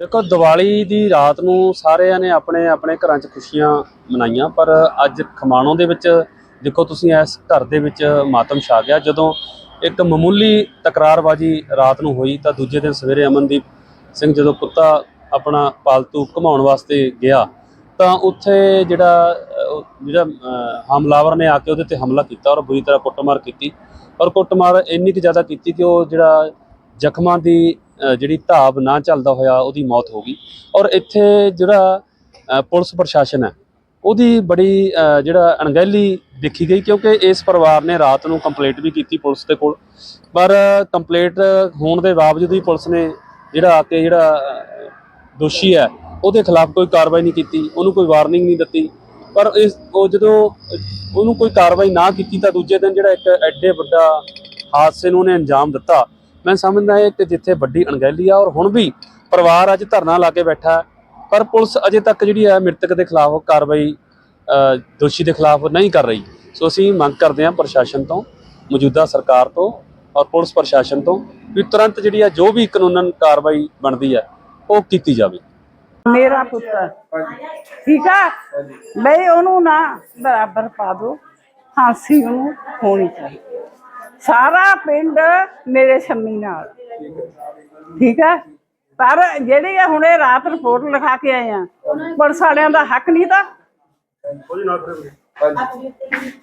ਦੇਖੋ, ਦੀਵਾਲੀ ਦੀ ਰਾਤ ਨੂੰ ਸਾਰਿਆਂ ਨੇ ਆਪਣੇ ਆਪਣੇ ਘਰਾਂ 'ਚ ਖੁਸ਼ੀਆਂ ਮਨਾਈਆਂ, ਪਰ ਅੱਜ ਖਮਾਣੋਂ ਦੇ ਵਿੱਚ ਦੇਖੋ ਤੁਸੀਂ ਇਸ ਘਰ ਦੇ ਵਿੱਚ ਮਾਤਮ ਛਾ ਗਿਆ। ਜਦੋਂ ਇੱਕ ਮਾਮੂਲੀ ਤਕਰਾਰਬਾਜੀ ਰਾਤ ਨੂੰ ਹੋਈ ਤਾਂ ਦੂਜੇ ਦਿਨ ਸਵੇਰੇ ਅਮਨਦੀਪ ਸਿੰਘ ਜਦੋਂ ਕੁੱਤਾ ਆਪਣਾ ਪਾਲਤੂ ਘਮਾਉਣ ਵਾਸਤੇ ਗਿਆ ਤਾਂ ਉੱਥੇ ਜਿਹੜਾ ਜਿਹੜਾ ਹਮਲਾਵਰ ਨੇ ਆ ਕੇ ਉਹਦੇ ਤੇ ਹਮਲਾ ਕੀਤਾ ਔਰ ਬੁਰੀ ਤਰ੍ਹਾਂ ਕੁੱਟਮਾਰ ਕੀਤੀ। ਔਰ ਕੁੱਟਮਾਰ ਇੰਨੀ ਕੁ ਜ਼ਿਆਦਾ ਕੀਤੀ ਕਿ ਉਹ ਜਿਹੜਾ ਜ਼ਖਮਾਂ ਦੀ ਜਿਹੜੀ ਧਾਬ ਨਾ ਚੱਲਦਾ ਹੋਇਆ ਉਹਦੀ ਮੌਤ ਹੋ ਗਈ। ਔਰ ਇੱਥੇ ਜਿਹੜਾ ਪੁਲਿਸ ਪ੍ਰਸ਼ਾਸਨ ਹੈ, ਉਹਦੀ ਬੜੀ ਜਿਹੜਾ ਅਣਗਹਿਲੀ ਦੇਖੀ ਗਈ ਕਿਉਂਕਿ ਇਸ ਪਰਿਵਾਰ ਨੇ ਰਾਤ ਨੂੰ ਕੰਪਲੇਂਟ ਵੀ ਕੀਤੀ ਪੁਲਿਸ ਦੇ ਕੋਲ। ਪਰ ਕੰਪਲੇਂਟ ਹੋਣ ਦੇ ਬਾਵਜੂਦ ਵੀ ਪੁਲਿਸ ਨੇ ਜਿਹੜਾ ਆ ਕੇ ਜਿਹੜਾ ਦੋਸ਼ੀ ਹੈ, ਉਹਦੇ ਖਿਲਾਫ ਕੋਈ ਕਾਰਵਾਈ ਨਹੀਂ ਕੀਤੀ, ਉਹਨੂੰ ਕੋਈ ਵਾਰਨਿੰਗ ਨਹੀਂ ਦਿੱਤੀ। ਪਰ ਇਸ, ਉਹ ਜਦੋਂ ਉਹਨੂੰ ਕੋਈ ਕਾਰਵਾਈ ਨਾ ਕੀਤੀ ਤਾਂ ਦੂਜੇ ਦਿਨ ਜਿਹੜਾ ਇੱਕ ਐਡੇ ਵੱਡਾ ਹਾਦਸੇ ਨੂੰ ਉਹਨੇ ਅੰਜਾਮ ਦਿੱਤਾ। ਮੈਂ ਸਮਝਦਾ ਇਹ ਕਿ ਜਿੱਥੇ ਵੱਡੀ ਅਣਗਹਿਲੀ ਆ ਔਰ ਹੁਣ ਵੀ ਪਰਿਵਾਰ ਅੱਜ ਧਰਨਾ ਲਾ ਕੇ ਬੈਠਾ ਪਰ ਪੁਲਿਸ ਅਜੇ ਤੱਕ ਜਿਹੜੀ ਹੈ ਮ੍ਰਿਤਕ ਦੇ ਖਿਲਾਫ ਕਾਰਵਾਈ ਦੋਸ਼ੀ ਦੇ ਖਿਲਾਫ ਨਹੀਂ ਕਰ ਰਹੀ। ਸੋ ਅਸੀਂ ਮੰਗ ਕਰਦੇ ਹਾਂ ਪ੍ਰਸ਼ਾਸਨ ਤੋਂ, ਮੌਜੂਦਾ ਸਰਕਾਰ ਤੋਂ ਔਰ ਪੁਲਿਸ ਪ੍ਰਸ਼ਾਸਨ ਤੋਂ ਵੀ ਤੁਰੰਤ ਜਿਹੜੀ ਹੈ ਜੋ ਵੀ ਕਾਨੂੰਨਨ ਕਾਰਵਾਈ ਬਣਦੀ ਹੈ, ਉਹ ਕੀਤੀ ਜਾਵੇ। ਮੇਰਾ ਪੁੱਤਰ ਠੀਕ ਆ? ਬਈ ਉਹਨੂੰ ਨਾ ਬਰਾਬਰ ਪਾ ਦੋ ਫਾਂਸੀ ਉਹਨੂੰ ਹੋਣੀ ਚਾਹੀਦੀ। ਸਾਰਾ ਪਿੰਡ ਮੇਰੇ ਸ਼ੰਮੀ ਨਾਲ। ਠੀਕ ਆ ਪਰ ਜਿਹੜੇ ਆ ਹੁਣੇ ਰਾਤ ਰਿਪੋਰਟ ਲਿਖਾ ਕੇ ਆਏ ਆ ਪੁਲਿਸ ਵਾਲਿਆਂ ਦਾ ਹੱਕ ਨਹੀਂ ਤਾਂ।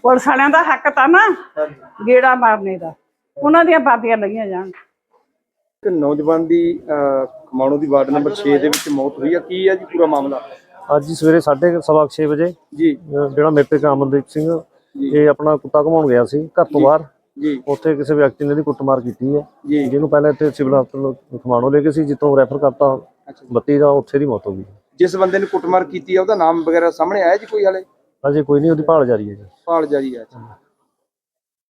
ਪੁਲਿਸ ਵਾਲਿਆਂ ਦਾ ਹੱਕ ਤਾਂ ਨਾ ਗੇੜਾ ਮਾਰਨੇ ਦਾ। ਉਹਨਾਂ ਦੀਆਂ ਬਾਦੀਆਂ ਲਈਆਂ ਜਾਣ। ਇੱਕ ਨੌਜਵਾਨ ਦੀ ਖਮਾਣੋ ਦੀ ਵਾਰਡ ਨੰਬਰ 6 ਦੇ ਵਿੱਚ ਮੌਤ ਹੋਈ ਆ। ਕੀ ਹੈ ਜੀ ਪੂਰਾ ਮਾਮਲਾ? ਅੱਜ ਹੀ ਸਵੇਰੇ 6:30 ਵਜੇ ਜੀ। ਜਿਹੜਾ ਮ੍ਰਿਤਕ ਅਮਨਦੀਪ ਸਿੰਘ ਇਹ ਆਪਣਾ ਕੁੱਤਾ ਘਮਾਉਣ ਗਿਆ ਸੀ ਘਰ ਤੋਂ ਬਾਹਰ। ਜੀ। ਉੱਥੇ ਕਿਸੇ ਵਿਅਕਤੀ ਨੇ ਇਹਦੀ ਕੁੱਟਮਾਰ ਕੀਤੀ ਹੈ। ਜੀ। ਜਿਹਨੂੰ ਪਹਿਲਾਂ ਇੱਥੇ ਸਿਵਲ ਹਸਪਤਾਲ ਖਮਾਣੋ ਲੈ ਗਏ ਸੀ ਜਿੱਥੋਂ ਰੈਫਰ ਕਰਤਾ। 32 ਦਾ ਉੱਥੇ ਦੀ ਮੌਤ ਹੋ ਗਈ। ਜਿਸ ਬੰਦੇ ਨੇ ਕੁੱਟਮਾਰ ਕੀਤੀ ਆ ਉਹਦਾ ਨਾਮ ਵਗੈਰਾ ਸਾਹਮਣੇ ਆਇਆ ਜੀ ਕੋਈ ਹਾਲੇ? ਅਜੇ ਕੋਈ ਨਹੀਂ ਉਹਦੀ ਭਾਲ ਜਾਰੀ ਹੈ ਜੀ। ਭਾਲ ਜਾਰੀ ਹੈ।